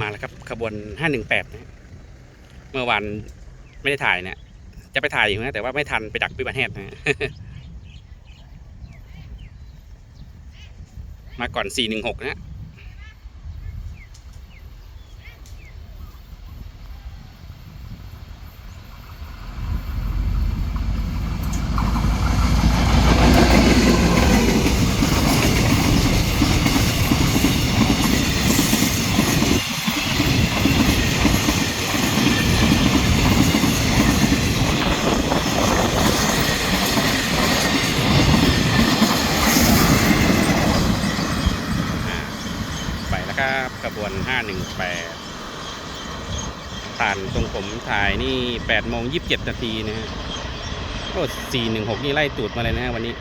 มาแล้วครับขบวนห้าหนึ่งแปดนะเมื่อวานไม่ได้ถ่ายเนี่ย จะไปถ่ายอยู่นะแต่ว่าไม่ทันไปดักพี่บันแฮดนะมาก่อนสี่หนึ่งหกนะ ไปแล้วครับกระบวน 518ผ่านตรงผมถ่ายนี่8โมง27นาทีนะฮะโอ้416 นี่ไล่ตูดมาเลยนะฮะวันนี้